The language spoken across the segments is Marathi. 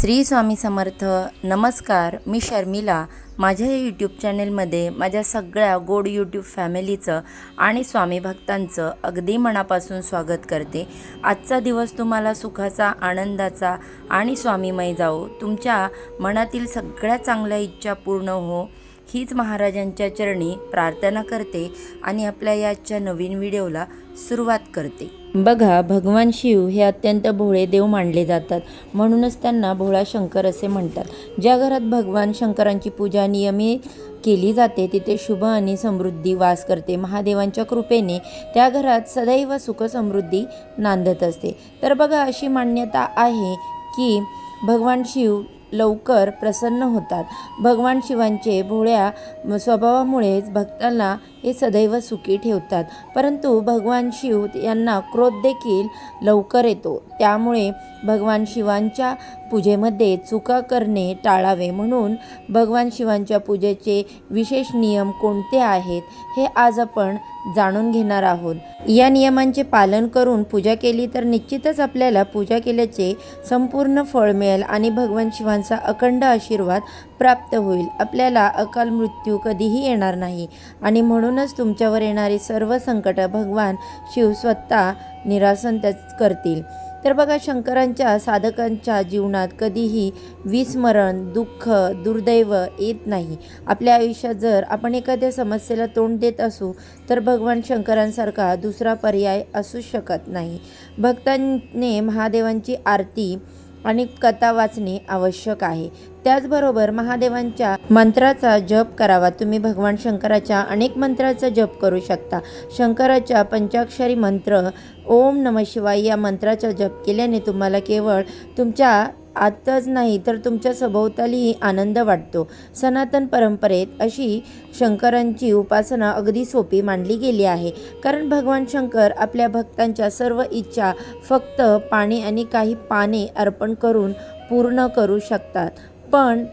श्री स्वामी समर्थ नमस्कार. मी शर्मिला. माझ्या या यूट्यूब चॅनेलमध्ये माझ्या सगळ्या गोड यूट्यूब फॅमिलीचं आणि स्वामी भक्तांचं अगदी मनापासून स्वागत करते. आजचा दिवस तुम्हाला सुखाचा आनंदाचा आणि स्वामीमय जाओ तुमच्या मनातील सगळ्या चांगल्या इच्छा पूर्ण हो. हीच महाराजांच्या चरणी प्रार्थना करते आणि आपल्या याच्या नवीन व्हिडिओला सुरुवात करते. बघा भगवान शिव हे अत्यंत भोळे देव मानले जातात. म्हणूनच त्यांना भोळा शंकर असे म्हणतात. ज्या घरात भगवान शंकरांची पूजा नियमित केली जाते तिथे शुभ आणि समृद्धी वास करते. महादेवांच्या कृपेने त्या घरात सदैव सुख समृद्धी नांदत असते. तर बघा अशी मान्यता आहे की भगवान शिव लवकर प्रसन्न होतात. भगवान शिवांचे भोळ्या स्वभावामुळेच भक्तांना हे सदैव सुखी ठेवतात. परंतु भगवान शिव यांना क्रोध देखील लवकर येतो. त्यामुळे भगवान शिवांच्या पूजेमध्ये चुका करणे टाळावे म्हणून भगवान शिवांच्या पूजेचे विशेष नियम कोणते आहेत हे आज आपण जाणून घेणार आहोत. या नियमांचे पालन करून पूजा केली तर निश्चितच आपल्याला पूजा केल्याचे संपूर्ण फळ मिळेल आणि भगवान शिवांचा अखंड आशीर्वाद प्राप्त होईल. आपल्याला अकाल मृत्यू कधीही येणार नाही आणि म्हणूनच तुमच्यावर येणारी सर्व संकट भगवान शिव स्वतः निरासन त्याच करतील. तर बघा शंकरांच्या साधकांच्या जीवनात कधीही विस्मरण दुःख दुर्दैव येत नाही. आपल्या आयुष्यात जर आपण एखाद्या समस्येला तोंड देत असू तर भगवान शंकरांसारखा दुसरा पर्याय असू शकत नाही. भक्तांनी महादेवांची आरती आणि कथा वाचणे आवश्यक आहे. त्याचबरोबर महादेवांच्या मंत्राचा जप करावा. तुम्ही भगवान शंकराच्या अनेक मंत्राचा जप करू शकता. शंकराच्या पंचाक्षरी मंत्र ओम नम शिवाय या मंत्राचा जप केल्याने तुम्हाला केवळ तुमच्या आत्ताच नाही तर तुमच्या सभोवतालीही आनंद वाटतो. सनातन परंपरेत अशी शंकरांची उपासना अगदी सोपी मानली गेली आहे. कारण भगवान शंकर आपल्या भक्तांच्या सर्व इच्छा फक्त पाणी आणि काही पाने अर्पण करून पूर्ण करू शकतात. पण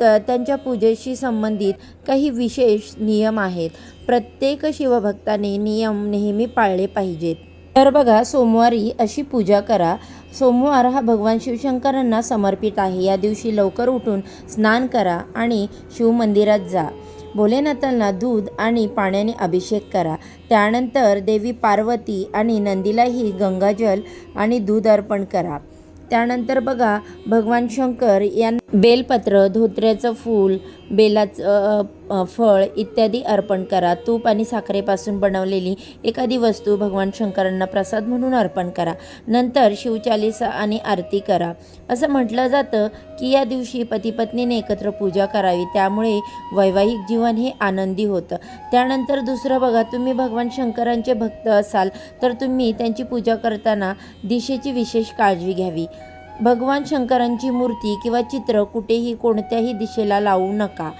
त त्यांच्या पूजेशी संबंधित काही विशेष नियम आहेत. प्रत्येक शिवभक्ताने नियम नेहमी पाळले पाहिजेत. तर बघा सोमवारी अशी पूजा करा. सोमवार हा भगवान शिवशंकरांना समर्पित आहे. या दिवशी लवकर उठून स्नान करा आणि शिवमंदिरात जा. भोलेनाथांना दूध आणि पाण्याने अभिषेक करा. त्यानंतर देवी पार्वती आणि नंदीलाही गंगाजल आणि दूध अर्पण करा. त्यानंतर बघा भगवान शंकर यांना बेलपत्र धोत्र्याचं फूल बेलाचं फळ इत्यादी अर्पण करा. तूप आणि साखरेपासून बनवलेली एखादी वस्तू भगवान शंकरांना प्रसाद म्हणून अर्पण करा. नंतर शिवचालिसा आणि आरती करा. असं म्हटलं जातं की या दिवशी पती पत्नीने एकत्र पूजा करावी. त्यामुळे वैवाहिक जीवन हे आनंदी होतं. त्यानंतर दुसरं बघा तुम्ही भगवान शंकरांचे भक्त असाल तर तुम्ही त्यांची पूजा करताना दिशेची विशेष काळजी घ्यावी. भगवान शंकरांची मूर्ती किंवा चित्र कुठेही कोणत्याही दिशेला लावू नका.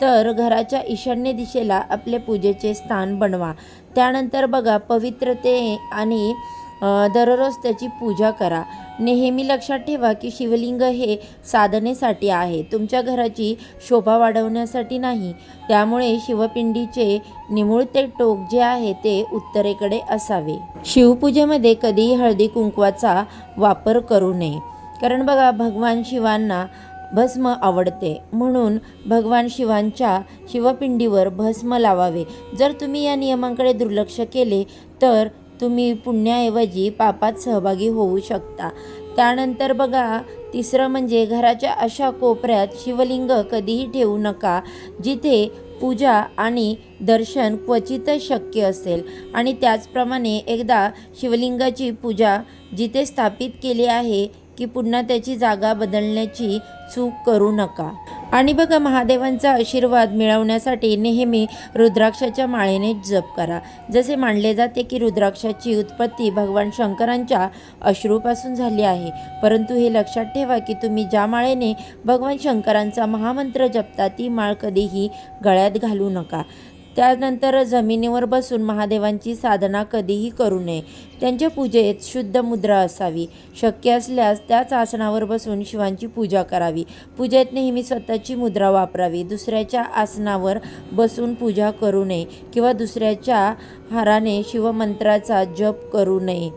तर घराच्या ईशान्य दिशेला आपले पूजेचे स्थान बनवा. त्यानंतर बघा पवित्रते आणि दररोज त्याची पूजा करा. नेहमी लक्षात ठेवा की शिवलिंग हे साधनेसाठी आहे. तुमच्या घराची शोभा वाढवण्यासाठी नाही. त्यामुळे शिवपिंडीचे निमुळते टोक जे आहे ते उत्तरेकडे असावे. शिवपूजेमध्ये कधीही हळदी कुंकवाचा वापर करू नये. कारण बघा भगवान शिवांना भस्म आवडते. म्हणून भगवान शिवांच्या शिवपिंडीवर भस्म लावावे. जर तुम्ही या नियमांकडे दुर्लक्ष केले तर तुम्ही पुण्याऐवजी पापात सहभागी होऊ शकता. त्यानंतर बघा तिसरं म्हणजे घराच्या अशा कोपऱ्यात शिवलिंग कधीही ठेवू नका जिथे पूजा आणि दर्शन क्वचितच शक्य असेल. आणि त्याचप्रमाणे एकदा शिवलिंगाची पूजा जिथे स्थापित केली आहे की पुन्हा त्याची जागा बदलण्याची चूक करू नका. आणि बघा महादेवांचा आशीर्वाद मिळवण्यासाठी नेहमी रुद्राक्षाच्या माळेने जप करा. जसे मानले जाते की रुद्राक्षाची उत्पत्ती भगवान शंकरांच्या अश्रूपासून झाली आहे. परंतु हे लक्षात ठेवा की तुम्ही ज्या माळेने भगवान शंकरांचा महामंत्र जपता ती माळ कधीही गळ्यात घालू नका. त्यानंतर जमिनीवर बसून महादेवांची साधना कधीही करू नये. त्यांच्या पूजेत शुद्ध मुद्रा असावी. शक्य असल्यास त्याच आसनावर बसून शिवांची पूजा करावी. पूजेत नेहमी स्वतःची मुद्रा वापरावी. दुसऱ्याच्या आसनावर बसून पूजा करू नये किंवा दुसऱ्याच्या हाराने शिवमंत्राचा जप करू नये.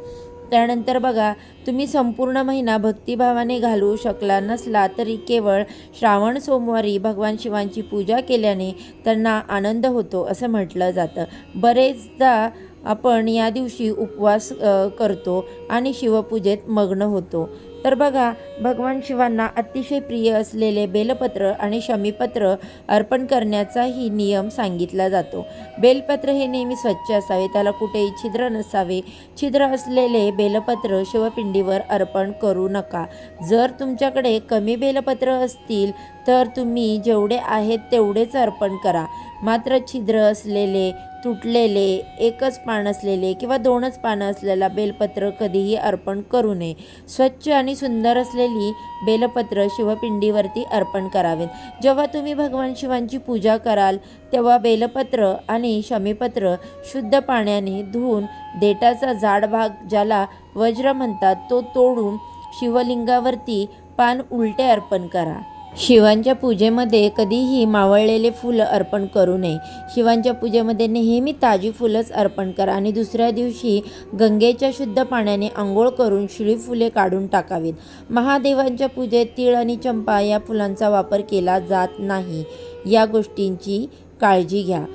त्यानंतर बघा तुम्ही संपूर्ण महिना भक्तिभावाने घालवू शकला नसला तरी केवळ श्रावण सोमवारी भगवान शिवांची पूजा केल्याने त्यांना आनंद होतो असं म्हटलं जातं. बरेचदा आपण या दिवशी उपवास करतो आणि शिवपूजेत मग्न होतो. तर बघा भगवान शिवांना अतिशय प्रिय असलेले बेलपत्र आणि शमीपत्र अर्पण करण्याचाही नियम सांगितला जातो. बेलपत्र हे नेहमी स्वच्छ असावे त्याला कुठेही छिद्र नसावे. छिद्र असलेले बेलपत्र शिवपिंडीवर अर्पण करू नका. जर तुमच्याकडे कमी बेलपत्र असतील तर तुम्ही जेवढे आहेत तेवढेच अर्पण करा. मात्र छिद्र असलेले तुटलेले एकच पान असलेले किंवा दोनच पानं असलेला बेलपत्र कधीही अर्पण करू नये. स्वच्छ आणि सुंदर असलेली बेलपत्र शिवपिंडीवरती अर्पण करावेत. जेव्हा तुम्ही भगवान शिवांची पूजा कराल तेव्हा बेलपत्र आणि शमीपत्र शुद्ध पाण्याने धुवून देठाचा जाड भाग ज्याला वज्र म्हणतात तो तोडून शिवलिंगावरती पान उलटे अर्पण करा. शिवांच्या पूजेमध्ये कधीही मावळलेले फुलं अर्पण करू नये. शिवांच्या पूजेमध्ये नेहमी ताजी फुलंच अर्पण करा आणि दुसऱ्या दिवशी गंगेच्या शुद्ध पाण्याने आंघोळ करून शिळी फुले काढून टाकावीत. महादेवांच्या पूजेत तीळ आणि चंपा या फुलांचा वापर केला जात नाही. या गोष्टींची काळजी घ्या.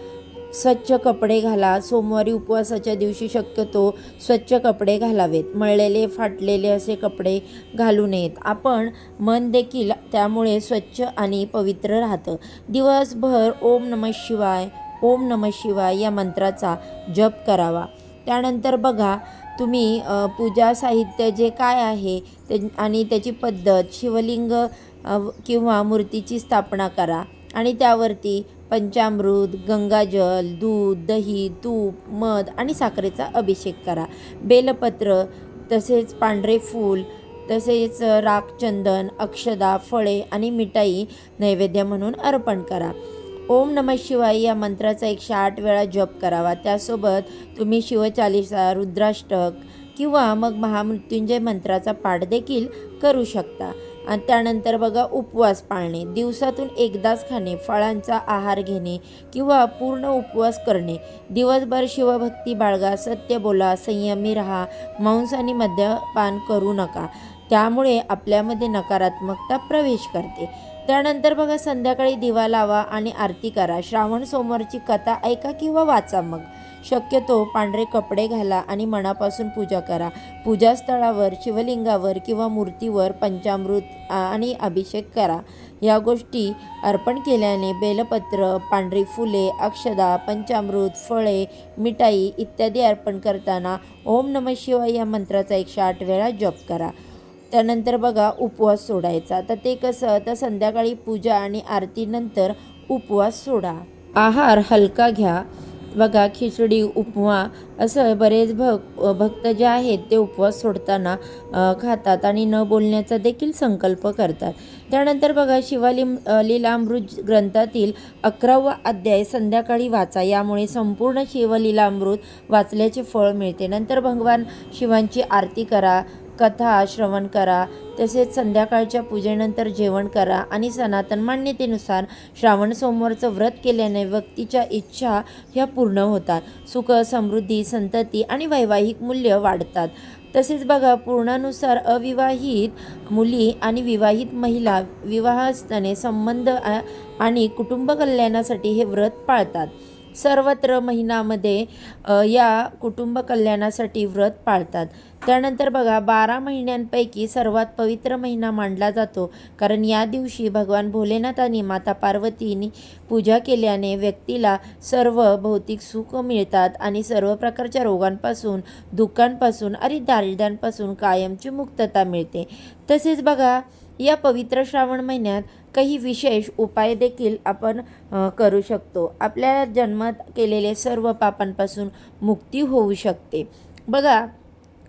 स्वच्छ कपडे घाला. सोमवारी उपवासाच्या दिवशी शक्यतो स्वच्छ कपडे घालावेत. मळलेले फाटलेले असे कपडे घालू नयेत. आपण मन देखील त्यामुळे स्वच्छ आणि पवित्र राहतं. दिवसभर ओम नम शिवाय ओम नम शिवाय या मंत्राचा जप करावा. त्यानंतर बघा तुम्ही पूजा साहित्य जे काय आहे ते आणि त्याची पद्धत शिवलिंग किंवा मूर्तीची स्थापना करा. आणि त्यावरती पंचामृत गंगाजल दूध दही तूप मध आणि साखरेचा अभिषेक करा. बेलपत्र तसेच पांढरे फूल तसेच राखचंदन अक्षदा फळे आणि मिठाई नैवेद्य म्हणून अर्पण करा. ओम नम शिवाय या मंत्राचा एकशे आठ वेळा जप करावा. त्यासोबत तुम्ही शिवचालिसा रुद्राष्टक किंवा मग महामृत्युंजय मंत्राचा पाठ देखील करू शकता. आणि त्यानंतर बघा उपवास पाळणे दिवसातून एकदाच खाणे फळांचा आहार घेणे किंवा पूर्ण उपवास करणे. दिवसभर शिवभक्ती बाळगा सत्य बोला संयमी राहा मांस आणि मद्यपान करू नका. त्यामुळे आपल्यामध्ये नकारात्मकता प्रवेश करते. त्यानंतर बघा संध्याकाळी दिवा लावा आणि आरती करा. श्रावण सोमवारची कथा ऐका किंवा वाचा मग. शक्यतो पांढरे कपडे घाला आणि मनापासून पूजा करा. पूजास्थळावर शिवलिंगावर किंवा मूर्तीवर पंचामृत आणि अभिषेक करा. या गोष्टी अर्पण केल्याने बेलपत्र पांढरी फुले अक्षदा पंचामृत फळे मिठाई इत्यादी अर्पण करताना ओम नम शिवाय या मंत्राचा एकशे आठ वेळा जप करा. त्यानंतर बघा उपवास सोडायचा. तर ते कसं? तर संध्याकाळी पूजा आणि आरतीनंतर उपवास सोडा. आहार हलका घ्या. बघा खिचडी उपमा असं बरेच भक भक्त जे आहेत ते उपवास सोडताना खातात आणि न बोलण्याचा देखील संकल्प करतात. त्यानंतर बघा शिवालिम लीलामृत ग्रंथातील अकरावा अध्याय संध्याकाळी वाचा. यामुळे संपूर्ण शिवलीलामृत वाचल्याचे फळ मिळते. नंतर भगवान शिवांची आरती करा. कथा श्रवण करा तसेच संध्याकाळच्या पूजेनंतर जेवण करा आणि सनातन मान्यतेनुसार श्रावण सोमवारचं व्रत केल्याने व्यक्तीच्या इच्छा ह्या पूर्ण होतात. सुख समृद्धी संतती आणि वैवाहिक मूल्य वाढतात. तसेच बघा पूर्णानुसार अविवाहित मुली आणि विवाहित महिला विवाह असताना संबंध आ- आणि कुटुंब कल्याणासाठी हे व्रत पाळतात. सर्वत्र महिन्यामध्ये या कुटुंब कल्याणासाठी व्रत पाळतात. त्यानंतर बघा बारा महिन्यांपैकी सर्वात पवित्र महिना मानला जातो. कारण या दिवशी भगवान भोलेनाथ आणि माता पार्वतीनी पूजा केल्याने व्यक्तीला सर्व भौतिक सुख मिळतात आणि सर्व प्रकारच्या रोगांपासून दुःखांपासून आणि दारिद्र्यांपासून कायमची मुक्तता मिळते. तसेच बघा या पवित्र श्रावण महिन्यात काही विशेष उपाय देखील आपण करू शकतो. आपल्या जन्मात केलेले सर्व पापांपासून मुक्ती होऊ शकते. बघा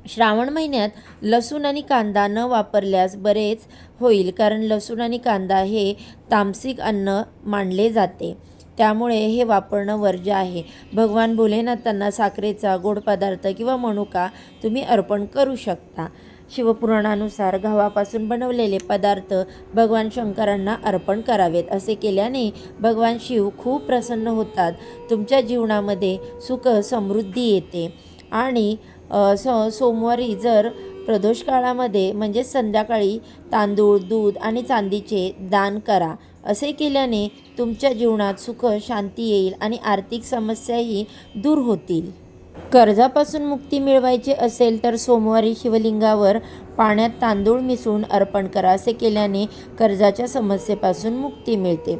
श्रावण महिन्यात लसूण आणि कांदा न वापरल्यास बरेच होईल कारण लसूण आणि कांदा हे तामसिक अन्न मानले जाते. त्यामुळे हे वापरणं वर्ज्य आहे. भगवान भोलेनाथांना साखरेचा गोड पदार्थ किंवा मनुका तुम्ही अर्पण करू शकता. शिवपुराणानुसार गव्हापासून बनवलेले पदार्थ भगवान शंकरांना अर्पण करावेत. असे केल्याने भगवान शिव खूप प्रसन्न होतात. तुमच्या जीवनामध्ये सुख समृद्धी येते. आणि स सो सोमवारी जर प्रदोष काळामध्ये म्हणजेच संध्याकाळी तांदूळ दूध आणि चांदीचे दान करा. असे केल्याने तुमच्या जीवनात सुख शांती येईल आणि आर्थिक समस्याही दूर होतील. कर्जापासून मुक्ती मिळवायची असेल तर सोमवारी शिवलिंगावर पाण्यात तांदूळ मिसळून अर्पण करा असे केल्याने कर्जाच्या समस्येपासून मुक्ती मिळते.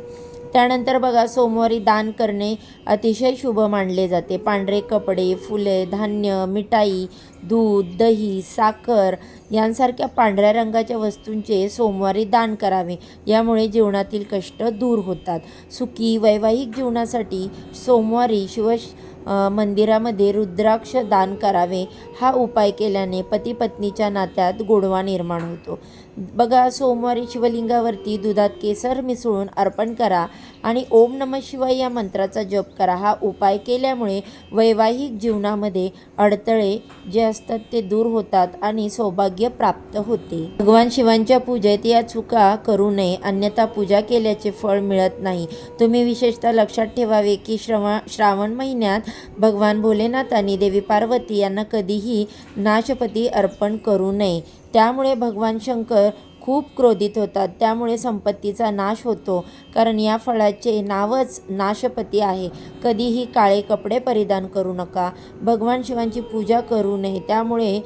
त्यानंतर बघा सोमवारी दान करणे अतिशय शुभ मानले जाते. पांढरे कपडे फुले धान्य मिठाई दूध दही साखर यांसारख्या पांढऱ्या रंगाच्या वस्तूंचे सोमवारी दान करावे. यामुळे जीवनातील कष्ट दूर होतात. सुखी वैवाहिक जीवनासाठी सोमवारी शिव मंदिरामध्ये रुद्राक्ष दान करावे. हा उपाय केल्याने पती पत्नीच्या नात्यात गोडवा निर्माण होतो. बघा सोमवारी शिवलिंगावरती दुधात केसर मिसळून अर्पण करा आणि ओम नम शिवाय या मंत्राचा जप करा. हा उपाय केल्यामुळे वैवाहिक जीवनामध्ये अडथळे जे असतात ते दूर होतात आणि सौभाग्य प्राप्त होते. भगवान शिवांच्या पूजेत या चुका करू नये. अन्यथा पूजा केल्याचे फळ मिळत नाही. तुम्ही विशेषतः लक्षात ठेवावे की श्रवण श्रावण महिन्यात भगवान भोलेनाथ आणि देवी पार्वती यांना कधीही नाशपती अर्पण करू नये. त्यामुळे भगवान शंकर खूप क्रोधित होतात. त्यामुळे संपत्तीचा नाश होतो. कारण या फळाचे नावच नाशपती आहे. कधीही काळे कपडे परिधान करू नका. भगवान शिवांची पूजा करू नये. त्यामुळे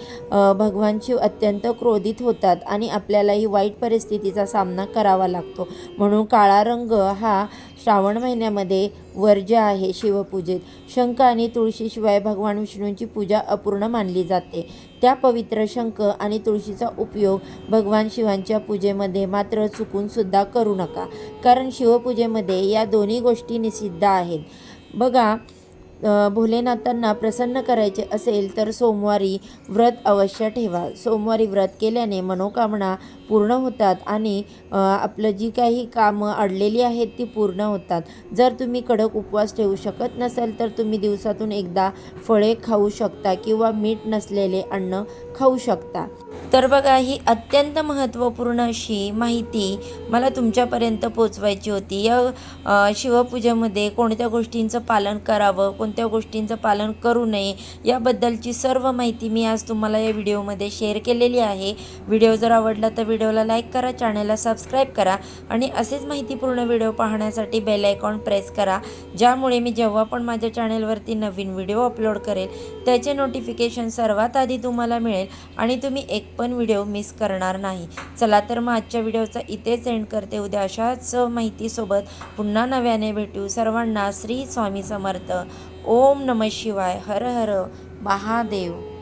भगवान शिव अत्यंत क्रोधित होतात आणि आपल्यालाही वाईट परिस्थितीचा सामना करावा लागतो. म्हणून काळा रंग हा श्रावण महिन्यामध्ये वर्ज्य आहे शिवपूजेत शंख आणि तुळशीशिवाय भगवान विष्णूंची पूजा अपूर्ण मानली जाते. त्या पवित्र शंख आणि तुळशीचा उपयोग भगवान शिवांच्या पूजेमध्ये मात्र चुकूनसुद्धा करू नका. कारण शिवपूजेमध्ये या दोन्ही गोष्टी निषिद्ध आहेत. बघा भोलेनाथांना प्रसन्न करायचे असेल तर सोमवारी व्रत अवश्य ठेवा. सोमवारी व्रत केल्याने मनोकामना पूर्ण होतात आणि आपलं जी काही कामं अडलेली आहेत ती पूर्ण होतात. जर तुम्ही कडक उपवास ठेवू शकत नसेल तर तुम्ही दिवसातून एकदा फळे खाऊ शकता किंवा मीठ नसलेले अन्न खाऊ शकता. तर बघा ही अत्यंत महत्त्वपूर्ण अशी माहिती मला तुमच्यापर्यंत पोचवायची होती. या शिवपूजेमध्ये कोणत्या गोष्टींचं पालन करावं कोणत्या गोष्टींचं पालन करू नये याबद्दलची सर्व माहिती मी आज तुम्हाला या व्हिडिओमध्ये शेअर केलेली आहे. व्हिडिओ जर आवडला तर व्हिडिओला लाईक करा चॅनलला सबस्क्राईब करा आणि असेच माहितीपूर्ण व्हिडिओ पाहण्यासाठी बेल आयकॉन प्रेस करा ज्यामुळे मी जेव्हा पण माझ्या चॅनलवरती नवीन व्हिडिओ अपलोड करेल त्याचे नोटिफिकेशन सर्वात आधी तुम्हाला मिळेल आणि तुम्ही एक पण व्हिडिओ मिस करणार नाही. चला तर मग आजच्या व्हिडिओचा इथेच एंड करते. उद्या अशाच माहितीसोबत पुन्हा नव्याने भेटू सर्वांना श्री स्वामी समर्थ. ओम नम शिवाय. हर हर महादेव.